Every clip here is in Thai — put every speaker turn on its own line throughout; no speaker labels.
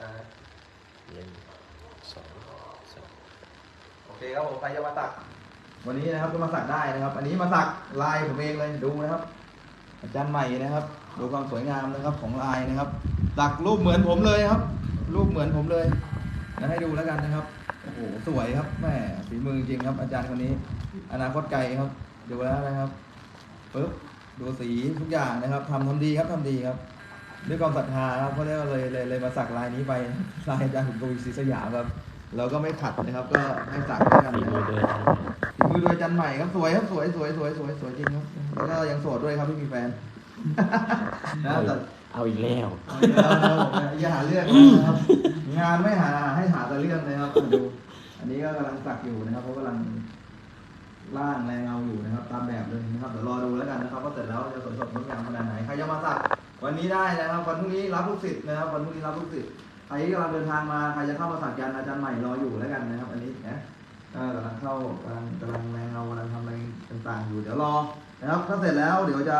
อ่า
หนึ่งสองสาม
โอเคครับผมใครจะมาสัก วันนี้นะครับก็มาสักได้นะครับ อันนี้มาสักลายผมเองเลยดูนะครับ อาจารย์ใหม่นะครับ ดูความสวยงามนะครับของลายนะครับสักรูปเหมือนผมเลยครับ รูปเหมือนผมเลยนะให้ดูแล้วกันนะครับโอ้โหสวยครับแหมฝีมือจริงครับ อาจารย์คนนี้ อนาคตไกลครับดูแล้วนะครับปึ๊บดูสีทุกอย่างนะครับทำทำดีครับทำดีครับ ด้วยความศรัทธาครับก็เลยเลยเลยเลยมาสักลายนี้ไปลายอาจารย์ขุนกวีศรีสยามครับเราก็ไม่ขัดนะครับ ก็ให้สักด้วยกัน
ฝี
นะค
มื
รั
อบด้วยกัน
ฝีมือโดยอาจันใหม่ครับสวยครับสวยสวยสวยสวยสวยจริงครับแล้วก็ยังโสดด้วยครับไม่มีแฟนนะแต่
เอาอีกแล้ว
เอาเยอะนะครับผมอย่าหาเรื่องนะครับ งานไม่หาให้หาแต่เรื่องเลยครับดูอันนี้ก็กำลังสักอยู่นะครับเพราะกำลังร่างแรงเงาอยู่นะครับ ตามแบบเลยนะครับเดี๋ยวรอดูแล้วกันนะครับว่าเสร็จแล้วจะสวยสดงดงามขนาดไหนใครจะมาสัก วันนี้ได้นะครับ วันพรุ่งนี้รับลูกศิษย์นะครับ วันพรุ่งนี้รับลูกศิษย์ใครที่กำลังเดินทางมาใครจะเข้ามาสักยันต์อาจารย์ใหม่รออยู่แล้วกันนะครับ อันนี้นะกำลังเข้ากำลังกำลังแรงเงากำลังทำอะไรต่างๆ อยู่เดี๋ยวรอนะครับถ้าเสร็จแล้วเดี๋ยวจะ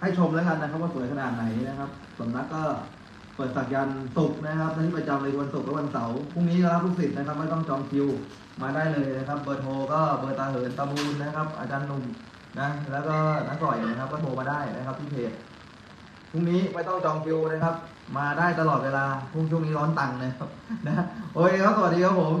ให้ชมแล้วกันนะครับว่าสวยขนาดไหนนะครับสำนักก็เปิดสักยันต์ศุกร์นะครับที่ประจำเลยวันศุกร์และวันเสาร์พรุ่งนี้รับลูกศิษย์นะครับไม่ต้องจองคิวมาได้เลยนะครับ เบอร์โทรก็เบอร์ตาเหินตาบูนนะครับ อาจารย์หนุ่มนะแล้วก็นักก่อยนะครับก็โทรมาได้นะครับที่เพจ พรุ่งนี้ไม่ต้องจองคิวนะครับ มาได้ตลอดเวลาพรุ่งช่วงนี้ร้อนตังค์นะครับนะโอเคครับสวัสดีครับผม